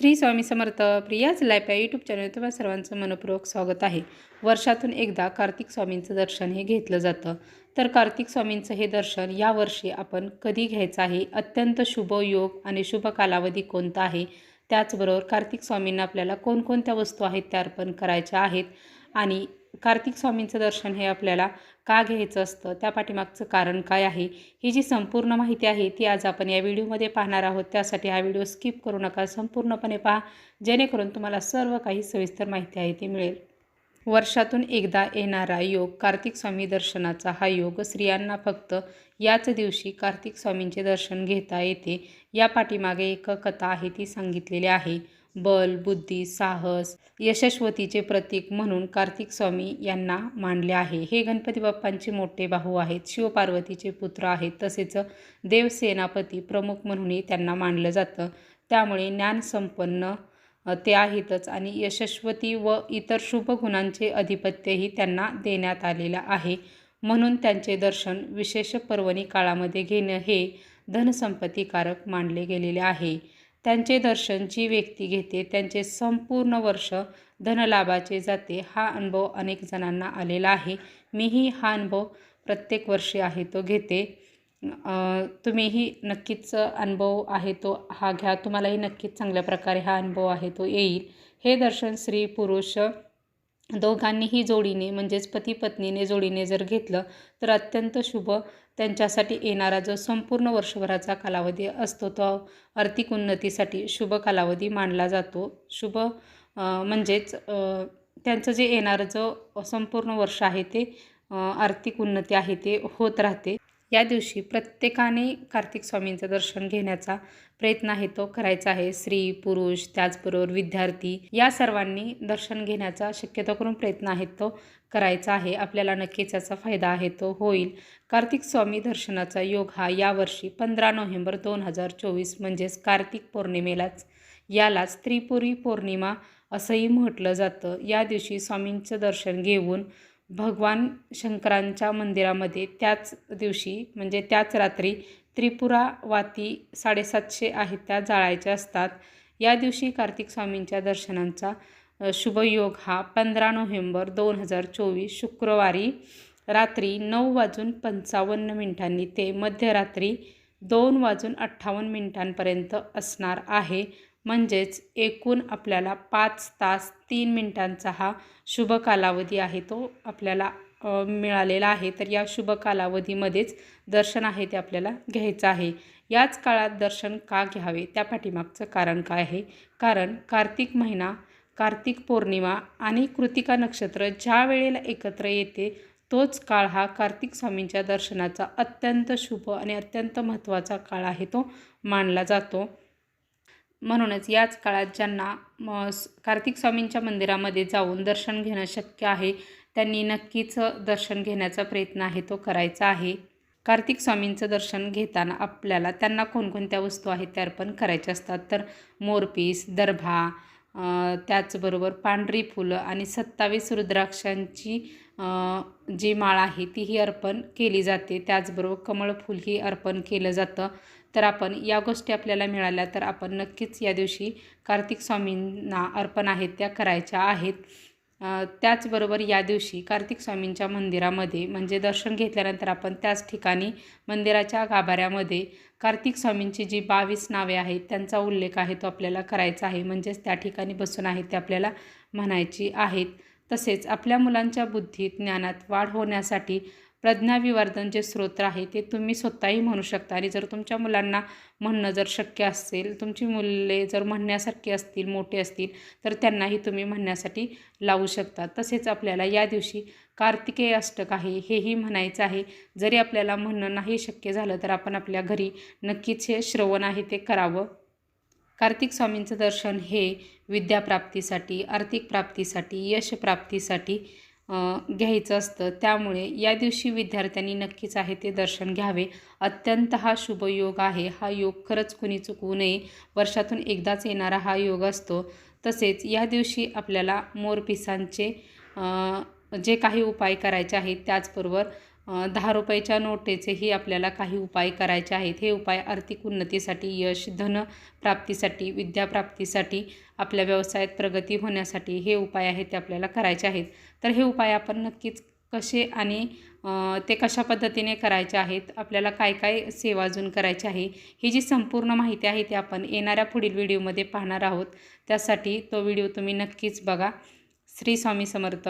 Shri Swami Samarth Priya's life या YouTube channel तुम्हाला सर्वांचं मनपूर्वक स्वागत आहे. वर्षातून एकदा कार्तिक स्वामींचं दर्शन हे घेतलं जातं. तर कार्तिक स्वामींचं हे दर्शन यावर्षी आपण कधी घ्यायचं आहे? अत्यंत शुभ योग आणि शुभ कालावधी कोणता आहे? त्याचबरोबर कार्तिक स्वामींना आपल्याला कोणकोणत्या वस्तू आहेत त्या अर्पण करायच्या आहेत? आणि कार्तिक स्वामींचं दर्शन हे आपल्याला का घ्यायचं असतं? त्या पाठीमागचं कारण काय आहे? ही जी संपूर्ण माहिती आहे ती आज आपण या व्हिडिओमध्ये पाहणार आहोत. त्यासाठी हा व्हिडिओ स्किप करू नका. संपूर्णपणे पहा. जेणेकरून तुम्हाला सर्व काही सविस्तर माहिती आहे ती मिळेल. वर्षातून एकदा येणारा योग कार्तिक स्वामी दर्शनाचा हा योग स्त्रियांना फक्त याच दिवशी कार्तिक स्वामींचे दर्शन घेता येते. या पाठीमागे एक कथा आहे ती सांगितलेली आहे. बल बुद्धी साहस यशस्वतीचे प्रतीक म्हणून कार्तिक स्वामी यांना मानले आहे. हे गणपती बाप्पांचे मोठे भाऊ आहेत शिवपार्वतीचे पुत्र आहेत तसेच देवसेनापती प्रमुख म्हणूनही त्यांना मानलं जातं. त्यामुळे ज्ञानसंपन्न ते आहेतच आणि यशस्वती व इतर शुभ गुणांचे अधिपत्यही त्यांना देण्यात आलेलं आहे. म्हणून त्यांचे दर्शन विशेष पर्वणी काळामध्ये घेणं हे धनसंपत्तीकारक मानले गेलेले आहे. त्यांचे दर्शन जी व्यक्ती घेते त्यांचे संपूर्ण वर्ष धनलाभाचे जाते हा अनुभव अनेक जणांना आलेला आहे. मीही हा अनुभव प्रत्येक वर्षी आहे तो घेते. तुम्हीही नक्कीच अनुभव आहे तो हा घ्या. तुम्हालाही नक्कीच चांगल्या प्रकारे हा अनुभव आहे तो येईल. हे दर्शन स्त्री पुरुष दोघांनीही जोडीने म्हणजेच पती पत्नीने जोडीने जर घेतलं तर अत्यंत शुभ त्यांच्यासाठी येणारा जो संपूर्ण वर्षभराचा कालावधी असतो तो आर्थिक उन्नतीसाठी शुभ कालावधी मानला जातो. शुभ म्हणजेच त्यांचं जे येणारं जो संपूर्ण वर्ष आहे ते आर्थिक उन्नती आहे ते होत राहते. या दिवशी प्रत्येकाने कार्तिक स्वामींचं दर्शन घेण्याचा प्रयत्न आहे तो करायचा आहे. स्त्री पुरुष त्याचबरोबर विद्यार्थी या सर्वांनी दर्शन घेण्याचा शक्यतो करून प्रयत्न आहे तो करायचा आहे. आपल्याला नक्कीच याचा फायदा आहे तो होईल. कार्तिक स्वामी दर्शनाचा योग हा यावर्षी पंधरा नोव्हेंबर दोन हजार चोवीस म्हणजेच कार्तिक पौर्णिमेलाच. यालाच त्रिपुरी पौर्णिमा असंही म्हटलं जातं. या दिवशी स्वामींचं दर्शन घेऊन भगवान शंकरांच्या मंदिरामध्ये त्याच दिवशी म्हणजे त्याच रात्री त्रिपुरा वाती साडेसातशे आहेत त्या जाळायच्या असतात. या दिवशी कार्तिक स्वामींच्या दर्शनांचा शुभयोग हा पंधरा नोव्हेंबर दोन हजार चोवीस शुक्रवारी रात्री नऊ वाजून पंचावन्न मिनिटांनी ते मध्यरात्री दोन वाजून अठ्ठावन्न मिनिटांपर्यंत असणार आहे. म्हणजेच एकूण आपल्याला पाच तास तीन मिनटांचा हा शुभ कालावधी आहे तो आपल्याला मिळालेला आहे. तर या शुभ कालावधीमध्येच दर्शन आहे ते आपल्याला घ्यायचं आहे. याच काळात दर्शन का घ्यावे? त्या पाठीमागचं कारण काय आहे? कारण कार्तिक महिना कार्तिक पौर्णिमा आणि कृतिका नक्षत्र ज्या वेळेला एकत्र येते तोच काळ हा कार्तिक स्वामींच्या दर्शनाचा अत्यंत शुभ आणि अत्यंत महत्त्वाचा काळ आहे तो मानला जातो. म्हणूनच याच काळात ज्यांना म, कार्तिक स्वामींच्या मंदिरामध्ये जाऊन दर्शन घेणं शक्य आहे त्यांनी नक्कीच दर्शन घेण्याचा प्रयत्न आहे तो करायचा आहे. कार्तिक स्वामींचं दर्शन घेताना आपल्याला त्यांना कोणकोणत्या वस्तू आहेत त्या अर्पण करायच्या असतात? तर मोरपीस दर्भा त्याचबरोबर पांढरी फुलं आणि सत्तावीस रुद्राक्षांची जी माळ आहे तीही अर्पण केली जाते. त्याचबरोबर कमळ ही अर्पण केलं जातं. तर आपण या गोष्टी आपल्याला मिळाल्या तर आपण नक्कीच या दिवशी कार्तिक स्वामींना अर्पण आहेत त्या करायच्या आहेत. त्याचबरोबर या दिवशी कार्तिक स्वामींच्या मंदिरामध्ये म्हणजे दर्शन घेतल्यानंतर आपण त्याच ठिकाणी मंदिराच्या गाभाऱ्यामध्ये कार्तिक स्वामींची जी बावीस नावे आहेत त्यांचा उल्लेख आहे तो आपल्याला करायचा आहे. म्हणजेच त्या ठिकाणी बसून आहेत ते आपल्याला म्हणायची आहेत. तसेच आपल्या मुलांच्या बुद्धीत ज्ञानात वाढ होण्यासाठी प्रज्ञाविवर्धन जे स्रोत आहे ते तुम्ही स्वतःही म्हणू शकता. आणि जर तुमच्या मुलांना म्हणणं जर शक्य असेल तुमची मुले जर म्हणण्यासारखी असतील मोठे असतील तर त्यांनाही तुम्ही म्हणण्यासाठी लावू शकता. तसेच आपल्याला या दिवशी कार्तिकेय अष्टक आहे हेही म्हणायचं आहे. जरी आपल्याला म्हणणं नाही शक्य झालं तर आपण आपल्या घरी नक्कीच हे श्रवण आहे ते करावं. कार्तिक स्वामींचं दर्शन हे विद्याप्राप्तीसाठी आर्थिक प्राप्तीसाठी यश प्राप्तीसाठी घ्यायचं असतं. त्यामुळे या दिवशी विद्यार्थ्यांनी नक्कीच आहे ते दर्शन घ्यावे. अत्यंत हा शुभ योग आहे. हा योग खरंच कुणी चुकवू नये. वर्षातून एकदाच येणारा हा योग असतो. तसेच या दिवशी आपल्याला मोरपिसांचे जे काही उपाय करायचे आहेत त्याचबरोबर दहा रुपयाच्या नोटेचेही आपल्याला काही उपाय करायचे आहेत. हे उपाय आर्थिक उन्नतीसाठी यश धन प्राप्तीसाठी विद्याप्राप्तीसाठी आपल्या व्यवसायात प्रगती होण्यासाठी हे उपाय आहेत ते आपल्याला करायचे आहेत. तर हे उपाय आपण नक्कीच कसे आणि ते कशा पद्धतीने करायचे आहेत आपल्याला काय काय सेवा अजून करायची आहे ही जी संपूर्ण माहिती आहे ती आपण येणाऱ्या पुढील व्हिडिओमध्ये पाहणार आहोत. त्यासाठी तो व्हिडिओ तुम्ही नक्कीच बघा. श्री स्वामी समर्थ.